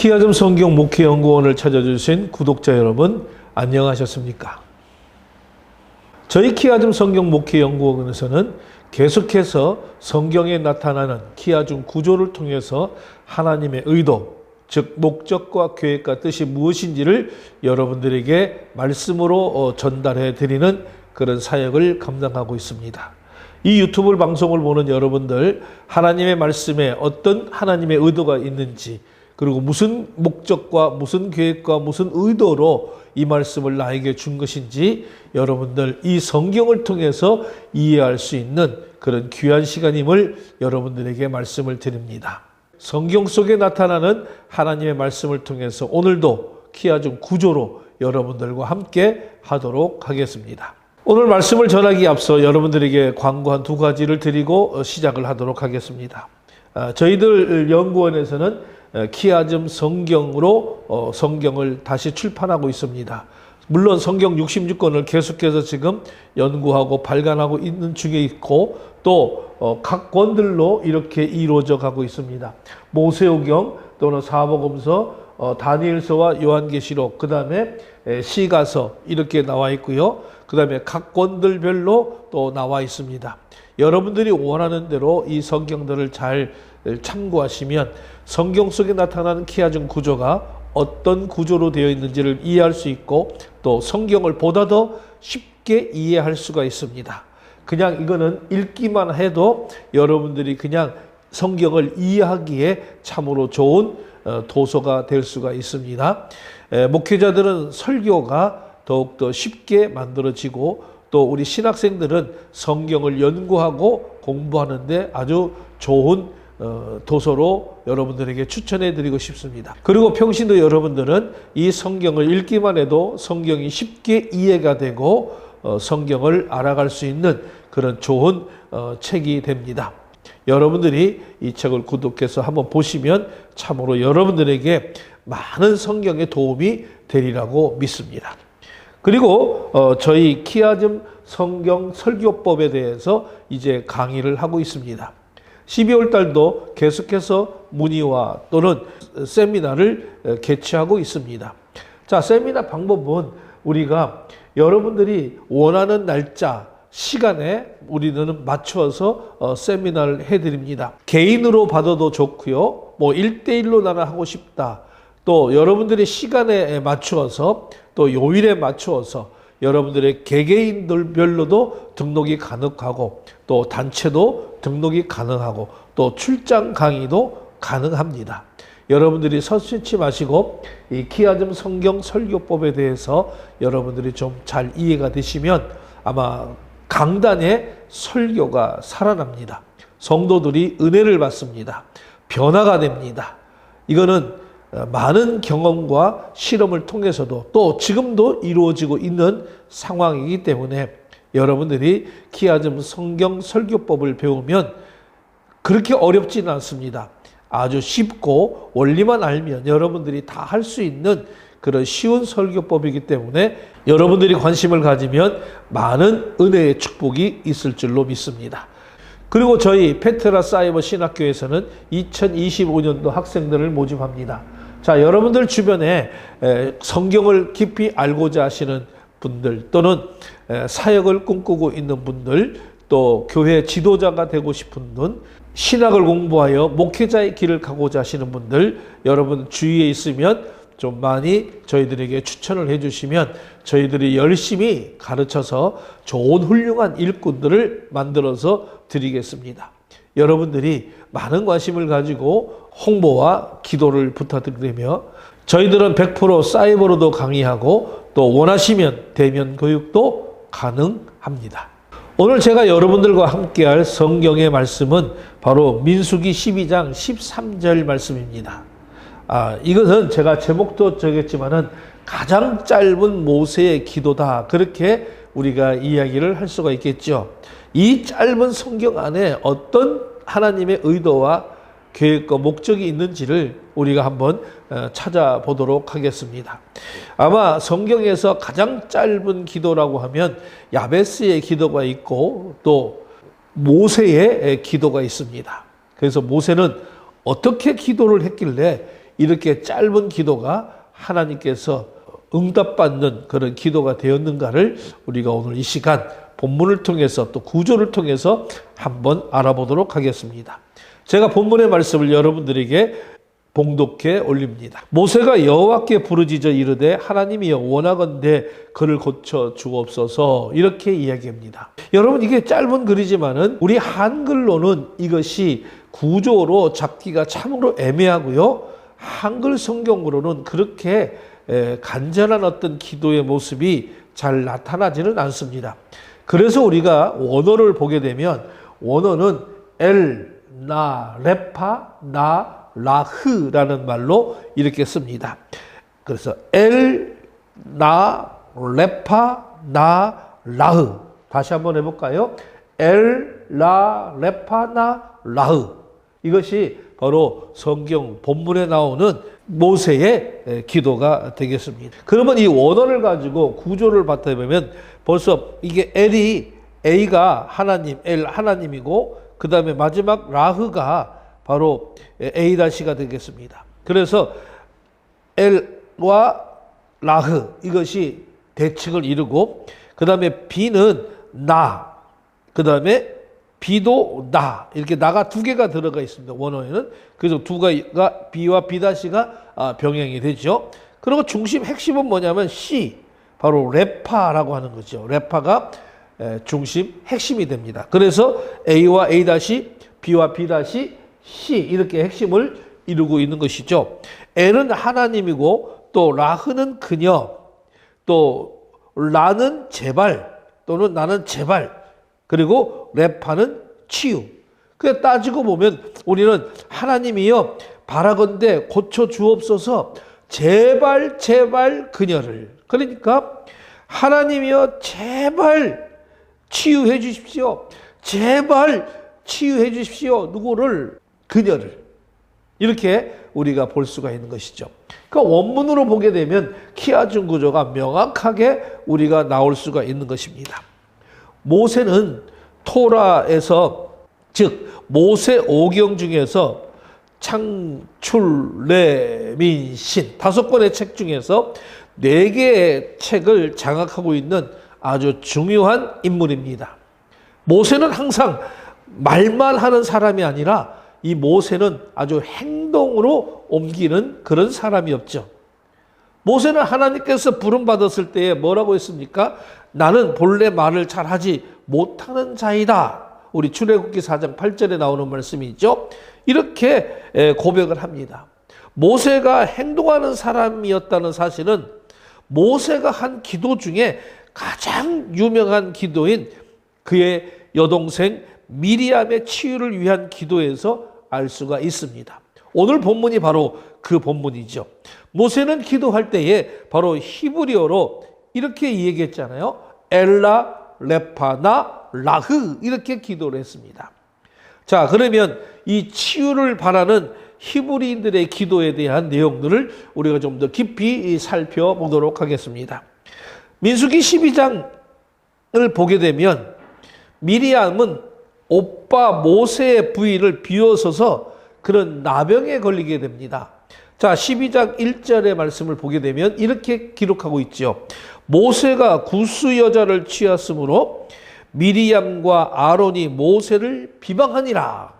키아즘 성경 목회 연구원을 찾아주신 구독자 여러분 안녕하셨습니까? 저희 키아즘 성경 목회 연구원에서는 계속해서 성경에 나타나는 키아즘 구조를 통해서 하나님의 의도, 즉 목적과 계획과 뜻이 무엇인지를 여러분들에게 말씀으로 어, 전달해 드리는 그런 사역을 감당하고 있습니다. 이 유튜브 방송을 보는 여러분들 하나님의 말씀에 어떤 하나님의 의도가 있는지 그리고 무슨 목적과 무슨 계획과 무슨 의도로 이 말씀을 나에게 준 것인지 여러분들 이 성경을 통해서 이해할 수 있는 그런 귀한 시간임을 여러분들에게 말씀을 드립니다. 성경 속에 나타나는 하나님의 말씀을 통해서 오늘도 키아중 구조로 여러분들과 함께 하도록 하겠습니다. 오늘 말씀을 전하기 앞서 여러분들에게 광고 한 두 가지를 드리고 시작을 하도록 하겠습니다. 아, 저희들 연구원에서는 키아즘 성경으로 어, 성경을 다시 출판하고 있습니다. 물론 성경 66권을 계속해서 지금 연구하고 발간하고 있는 중에 있고 또 각 권들로 이렇게 이루어져 가고 있습니다. 모세오경 또는 사복음서, 어, 다니엘서와 요한계시록, 그 다음에 시가서 이렇게 나와 있고요. 그 다음에 각 권들별로 또 나와 있습니다. 여러분들이 원하는 대로 이 성경들을 잘 참고하시면 성경 속에 나타나는 키아중 구조가 어떤 구조로 되어 있는지를 이해할 수 있고 또 성경을 보다 더 쉽게 이해할 수가 있습니다. 그냥 이거는 읽기만 해도 여러분들이 그냥 성경을 이해하기에 참으로 좋은 어, 도서가 될 수가 있습니다. 목회자들은 설교가 더욱더 쉽게 만들어지고 또 우리 신학생들은 성경을 연구하고 공부하는데 아주 좋은 어, 도서로 여러분들에게 추천해 드리고 싶습니다. 그리고 평신도 여러분들은 이 성경을 읽기만 해도 성경이 쉽게 이해가 되고 어, 성경을 알아갈 수 있는 그런 좋은 어, 책이 됩니다. 여러분들이 이 책을 구독해서 한번 보시면 참으로 여러분들에게 많은 성경의 도움이 되리라고 믿습니다. 그리고 저희 키아즘 성경 설교법에 대해서 이제 강의를 하고 있습니다. 12월 달도 계속해서 문의와 또는 세미나를 개최하고 있습니다. 자, 세미나 방법은 우리가 여러분들이 원하는 날짜, 시간에 우리는 맞춰서 어, 세미나를 해드립니다. 개인으로 받아도 좋고요. 뭐 1대1로 나는 하고 싶다. 또 여러분들의 시간에 맞추어서 또 요일에 맞추어서 여러분들의 개개인들별로도 등록이 가능하고 또 단체도 등록이 가능하고 또 출장 강의도 가능합니다. 여러분들이 서슴치 마시고 이 키아즘 성경 설교법에 대해서 여러분들이 좀 잘 이해가 되시면 아마 강단의 설교가 살아납니다. 성도들이 은혜를 받습니다. 변화가 됩니다. 이거는 많은 경험과 실험을 통해서도 또 지금도 이루어지고 있는 상황이기 때문에 여러분들이 키아즘 성경 설교법을 배우면 그렇게 어렵지는 않습니다. 아주 쉽고 원리만 알면 여러분들이 다 할 수 있는 그런 쉬운 설교법이기 때문에 여러분들이 관심을 가지면 많은 은혜의 축복이 있을 줄로 믿습니다. 그리고 저희 페트라 사이버 신학교에서는 2025년도 학생들을 모집합니다. 자, 여러분들 주변에 성경을 깊이 알고자 하시는 분들 또는 사역을 꿈꾸고 있는 분들 또 교회 지도자가 되고 싶은 분 신학을 공부하여 목회자의 길을 가고자 하시는 분들 여러분 주위에 있으면 좀 많이 저희들에게 추천을 해주시면 저희들이 열심히 가르쳐서 좋은 훌륭한 일꾼들을 만들어서 드리겠습니다. 여러분들이 많은 관심을 가지고 홍보와 기도를 부탁드리며 저희들은 100% 사이버로도 강의하고 또 원하시면 대면 교육도 가능합니다. 오늘 제가 여러분들과 함께할 성경의 말씀은 바로 민수기 12장 13절 말씀입니다. 아, 이것은 제가 제목도 적었지만은 가장 짧은 모세의 기도다. 그렇게 우리가 이야기를 할 수가 있겠죠. 이 짧은 성경 안에 어떤 하나님의 의도와 계획과 목적이 있는지를 우리가 한번 어, 찾아보도록 하겠습니다. 아마 성경에서 가장 짧은 기도라고 하면 야베스의 기도가 있고 또 모세의 기도가 있습니다. 그래서 모세는 어떻게 기도를 했길래 이렇게 짧은 기도가 하나님께서 응답받는 그런 기도가 되었는가를 우리가 오늘 이 시간 본문을 통해서 또 구조를 통해서 한번 알아보도록 하겠습니다. 제가 본문의 말씀을 여러분들에게 봉독해 올립니다. 모세가 여호와께 부르짖어 이르되 하나님이여 원하건대 그를 고쳐 주옵소서 이렇게 이야기합니다. 여러분 이게 짧은 글이지만은 우리 한글로는 이것이 구조로 잡기가 참으로 애매하고요. 한글 성경으로는 그렇게 간절한 어떤 기도의 모습이 잘 나타나지는 않습니다. 그래서 우리가 원어를 보게 되면 원어는 엘, 나, 레파, 나, 라흐라는 말로 이렇게 씁니다. 그래서 엘, 나, 레파, 나, 라흐. 다시 한번 해볼까요? 엘, 라, 레파, 나, 라흐. 이것이 바로 성경 본문에 나오는 모세의 기도가 되겠습니다. 그러면 이 원어를 가지고 구조를 바탕보면 벌써 이게 엘이 A가 하나님, 엘 하나님이고 그 다음에 마지막 라흐가 바로 A 다시가 되겠습니다. 그래서 엘과 라흐 이것이 대칭을 이루고 그 다음에 B는 나, 그 다음에 B도 나 이렇게 나가 두 개가 들어가 있습니다. 원어에는 그래서 두 가지가 B와 B 다시가 아, 병행이 되죠. 그리고 중심 핵심은 뭐냐면 C 바로 레파라고 하는 거죠. 레파가 중심 핵심이 됩니다. 그래서 A와 A B와 B C 이렇게 핵심을 이루고 있는 것이죠. L은 하나님이고 또 라흐는 그녀 또 라는 제발 또는 나는 제발 그리고 레파는 치유. 그 따지고 보면 우리는 하나님이여 바라건대 고쳐 주옵소서 제발 제발 그녀를 그러니까 하나님이여 제발 치유해 주십시오. 제발 치유해 주십시오. 누구를 그녀를 이렇게 우리가 볼 수가 있는 것이죠. 그 원문으로 보게 되면 키아준 구조가 명확하게 우리가 나올 수가 있는 것입니다. 모세는 토라에서 즉 모세 오경 중에서 창출 레민신 다섯 권의 책 중에서 네 개의 책을 장악하고 있는 아주 중요한 인물입니다. 모세는 항상 말만 하는 사람이 아니라 이 모세는 아주 행동으로 옮기는 그런 사람이었죠. 모세는 하나님께서 부름 받았을 때에 뭐라고 했습니까? 나는 본래 말을 잘하지 못하는 자이다. 우리 출애굽기 4장 8절에 나오는 말씀이죠. 이렇게 고백을 합니다. 모세가 행동하는 사람이었다는 사실은 모세가 한 기도 중에 가장 유명한 기도인 그의 여동생 미리암의 치유를 위한 기도에서 알 수가 있습니다. 오늘 본문이 바로 그 본문이죠. 모세는 기도할 때에 바로 히브리어로 이렇게 얘기했잖아요. 엘라 레파나 라흐 이렇게 기도를 했습니다. 자, 그러면 이 치유를 바라는 히브리인들의 기도에 대한 내용들을 우리가 좀 더 깊이 살펴보도록 하겠습니다. 민수기 12장을 보게 되면 미리암은 오빠 모세의 부위를 비워서서 그런 나병에 걸리게 됩니다. 자, 12장 1절의 말씀을 보게 되면 이렇게 기록하고 있죠. 모세가 구스 여자를 취하으므로 미리암과 아론이 모세를 비방하니라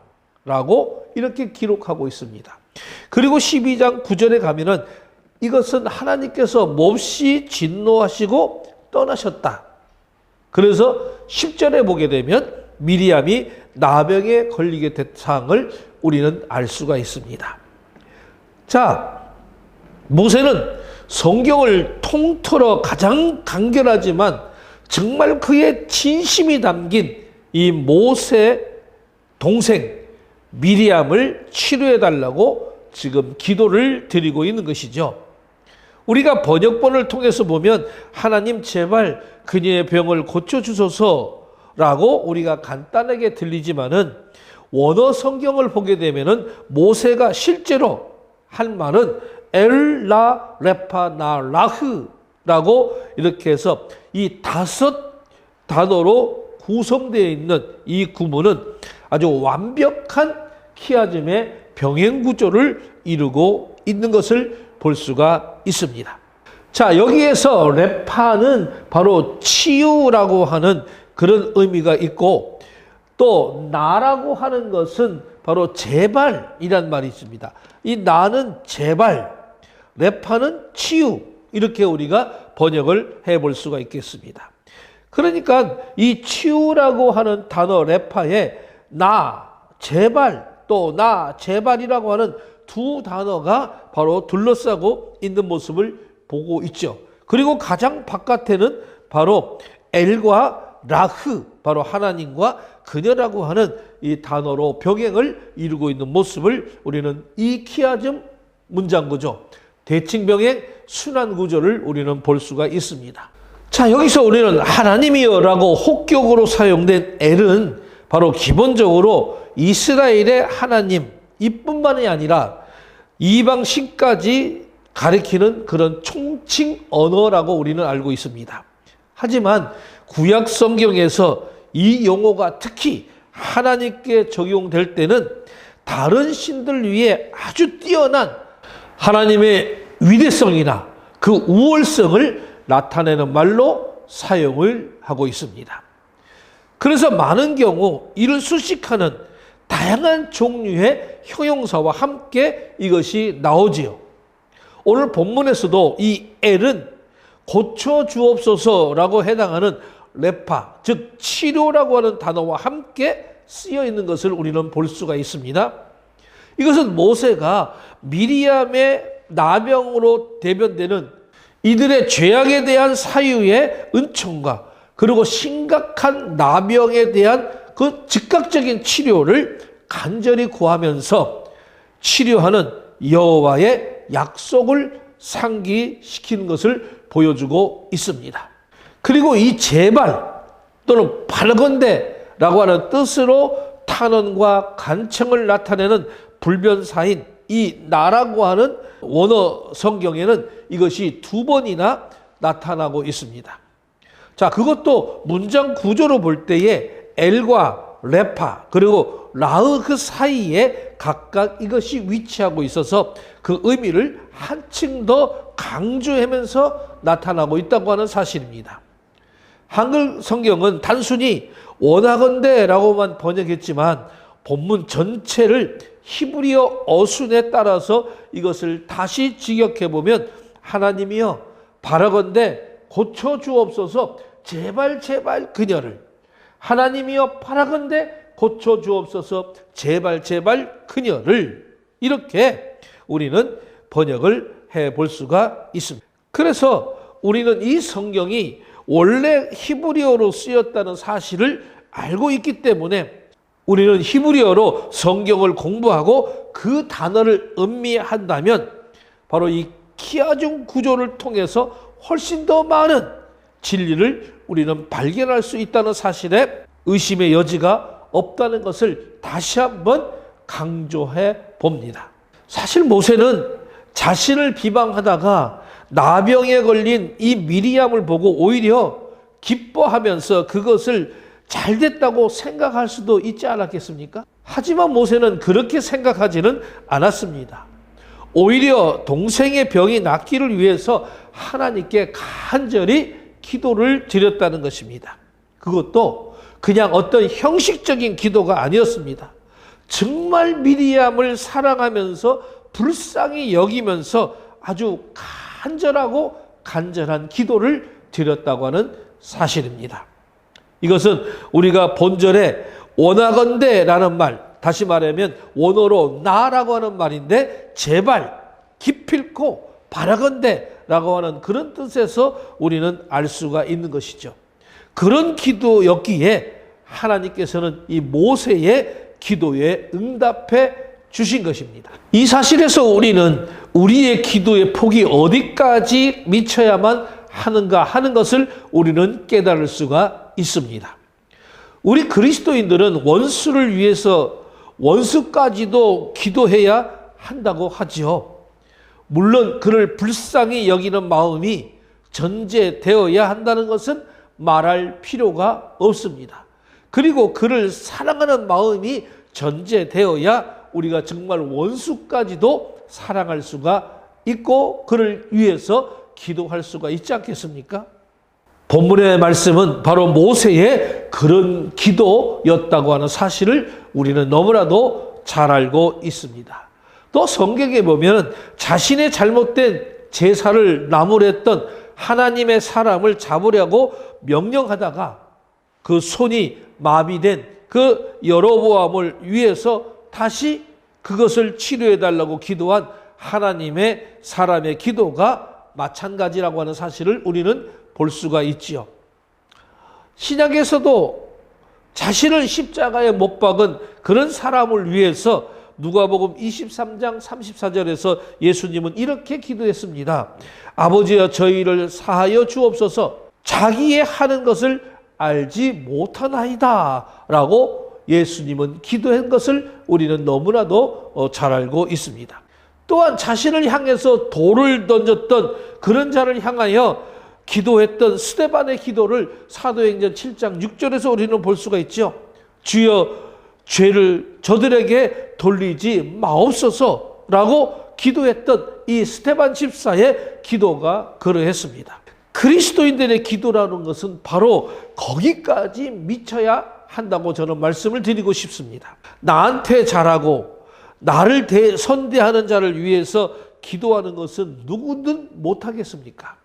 라고 이렇게 기록하고 있습니다. 그리고 12장 9절에 가면은 이것은 하나님께서 몹시 진노하시고 떠나셨다. 그래서 10절에 보게 되면 미리암이 나병에 걸리게 된 사항을 우리는 알 수가 있습니다. 자, 모세는 성경을 통틀어 가장 간결하지만 정말 그의 진심이 담긴 이 모세 동생 미리암을 치료해 달라고 지금 기도를 드리고 있는 것이죠. 우리가 번역본을 통해서 보면 하나님 제발 그녀의 병을 고쳐 주소서 라고 우리가 간단하게 들리지만은 원어 성경을 보게 되면은 모세가 실제로 한 말은 엘라 레파나 라흐라고 이렇게 해서 이 다섯 단어로 구성되어 있는 이 구문은 아주 완벽한 키아즘의 병행 구조를 이루고 있는 것을 볼 수가 있습니다. 자, 여기에서 레파는 바로 치유라고 하는 그런 의미가 있고 또 나라고 하는 것은 바로 재발이란 말이 있습니다. 이 나는 재발, 레파는 치유 이렇게 우리가 번역을 해볼 수가 있겠습니다. 그러니까 이 치유라고 하는 단어 레파에 나, 재발, 또 나, 재발이라고 하는 두 단어가 바로 둘러싸고 있는 모습을 보고 있죠. 그리고 가장 바깥에는 바로 엘과 라흐, 바로 하나님과 그녀라고 하는 이 단어로 병행을 이루고 있는 모습을 우리는 이 키아즘 문장 구조, 대칭 병행 순환 구조를 우리는 볼 수가 있습니다. 자, 여기서 우리는 하나님이여라고 혹격으로 사용된 엘은 바로 기본적으로 이스라엘의 하나님 이뿐만이 아니라 이방 신까지 가리키는 그런 총칭 언어라고 우리는 알고 있습니다. 하지만 구약 성경에서 이 용어가 특히 하나님께 적용될 때는 다른 신들 위에 아주 뛰어난 하나님의 위대성이나 그 우월성을 나타내는 말로 사용을 하고 있습니다. 그래서 많은 경우 이를 수식하는 다양한 종류의 형용사와 함께 이것이 나오지요. 오늘 본문에서도 이 엘은 고쳐 주옵소서라고 해당하는 레파, 즉 치료라고 하는 단어와 함께 쓰여 있는 것을 우리는 볼 수가 있습니다. 이것은 모세가 미리암의 나병으로 대변되는 이들의 죄악에 대한 사유의 은총과 그리고 심각한 나병에 대한 그 즉각적인 치료를 간절히 구하면서 치료하는 여호와의 약속을 상기시키는 것을 보여주고 있습니다. 그리고 이 재발 또는 발건대라고 하는 뜻으로 탄원과 간청을 나타내는 불변사인 이 나라고 하는 원어 성경에는 이것이 두 번이나 나타나고 있습니다. 자, 그것도 문장 구조로 볼 때에 엘과 레파 그리고 라흐 그 사이에 각각 이것이 위치하고 있어서 그 의미를 한층 더 강조하면서 나타나고 있다고 하는 사실입니다. 한글 성경은 단순히 원하건대라고만 번역했지만 본문 전체를 히브리어 어순에 따라서 이것을 다시 직역해 보면 하나님이여 바라건대 고쳐 주옵소서 제발 제발 그녀를 하나님이여 바라건대 고쳐 주옵소서 제발 제발 그녀를 이렇게 우리는 번역을 해 볼 수가 있습니다. 그래서 우리는 이 성경이 원래 히브리어로 쓰였다는 사실을 알고 있기 때문에 우리는 히브리어로 성경을 공부하고 그 단어를 음미한다면 바로 이 키아중 구조를 통해서 훨씬 더 많은 진리를 우리는 발견할 수 있다는 사실에 의심의 여지가 없다는 것을 다시 한번 강조해 봅니다. 사실 모세는 자신을 비방하다가 나병에 걸린 이 미리암을 보고 오히려 기뻐하면서 그것을 잘 됐다고 생각할 수도 있지 않았겠습니까? 하지만 모세는 그렇게 생각하지는 않았습니다. 오히려 동생의 병이 낫기를 위해서 하나님께 간절히 기도를 드렸다는 것입니다. 그것도 그냥 어떤 형식적인 기도가 아니었습니다. 정말 미리암을 사랑하면서 불쌍히 여기면서 아주 간절하고 간절한 기도를 드렸다고 하는 사실입니다. 이것은 우리가 본절에 원하건대라는 말, 다시 말하면 원어로 나라고 하는 말인데 제발 기필코 바라건대라고 하는 그런 뜻에서 우리는 알 수가 있는 것이죠. 그런 기도였기에 하나님께서는 이 모세의 기도에 응답해 주신 것입니다. 이 사실에서 우리는 우리의 기도의 폭이 어디까지 미쳐야만 하는가 하는 것을 우리는 깨달을 수가 있습니다. 우리 그리스도인들은 원수를 위해서 원수까지도 기도해야 한다고 하지요. 물론 그를 불쌍히 여기는 마음이 전제되어야 한다는 것은 말할 필요가 없습니다. 그리고 그를 사랑하는 마음이 전제되어야 우리가 정말 원수까지도 사랑할 수가 있고 그를 위해서 기도할 수가 있지 않겠습니까? 본문의 말씀은 바로 모세의 그런 기도였다고 하는 사실을 우리는 너무나도 잘 알고 있습니다. 또 성경에 보면 자신의 잘못된 제사를 나무랬던 하나님의 사람을 잡으려고 명령하다가 그 손이 마비된 그 여로보암을 위해서 다시 그것을 치료해 달라고 기도한 하나님의 사람의 기도가 마찬가지라고 하는 사실을 우리는 볼 수가 있지요. 신약에서도 자신을 십자가에 못 박은 그런 사람을 위해서 누가복음 23장 34절에서 예수님은 이렇게 기도했습니다. 아버지여 저희를 사하여 주옵소서 자기의 하는 것을 알지 못하나이다 라고 예수님은 기도한 것을 우리는 너무나도 어, 잘 알고 있습니다. 또한 자신을 향해서 돌을 던졌던 그런 자를 향하여 기도했던 스테반의 기도를 사도행전 7장 6절에서 우리는 볼 수가 있죠. 주여 죄를 저들에게 돌리지 마옵소서라고 기도했던 이 스테반 집사의 기도가 그러했습니다. 그리스도인들의 기도라는 것은 바로 거기까지 미쳐야 한다고 저는 말씀을 드리고 싶습니다. 나한테 잘하고 나를 대, 선대하는 자를 위해서 기도하는 것은 누구든 못하겠습니까?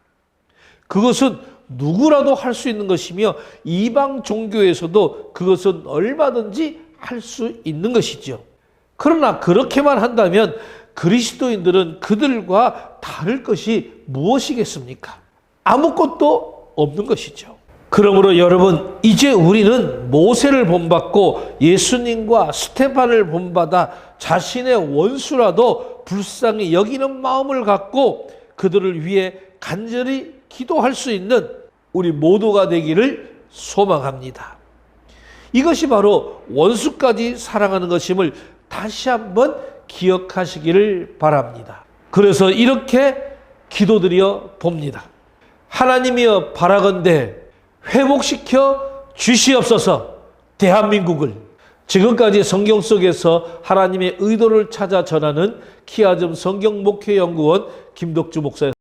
그것은 누구라도 할 수 있는 것이며 이방 종교에서도 그것은 얼마든지 할 수 있는 것이죠. 그러나 그렇게만 한다면 그리스도인들은 그들과 다를 것이 무엇이겠습니까? 아무것도 없는 것이죠. 그러므로 여러분, 이제 우리는 모세를 본받고 예수님과 스테반을 본받아 자신의 원수라도 불쌍히 여기는 마음을 갖고 그들을 위해 간절히 기도할 수 있는 우리 모두가 되기를 소망합니다. 이것이 바로 원수까지 사랑하는 것임을 다시 한번 기억하시기를 바랍니다. 그래서 이렇게 기도드려 봅니다. 하나님이여 바라건대 회복시켜 주시옵소서 대한민국을 지금까지 성경 속에서 하나님의 의도를 찾아 전하는 키아즘 성경 목회 연구원 김덕주 목사였습니다.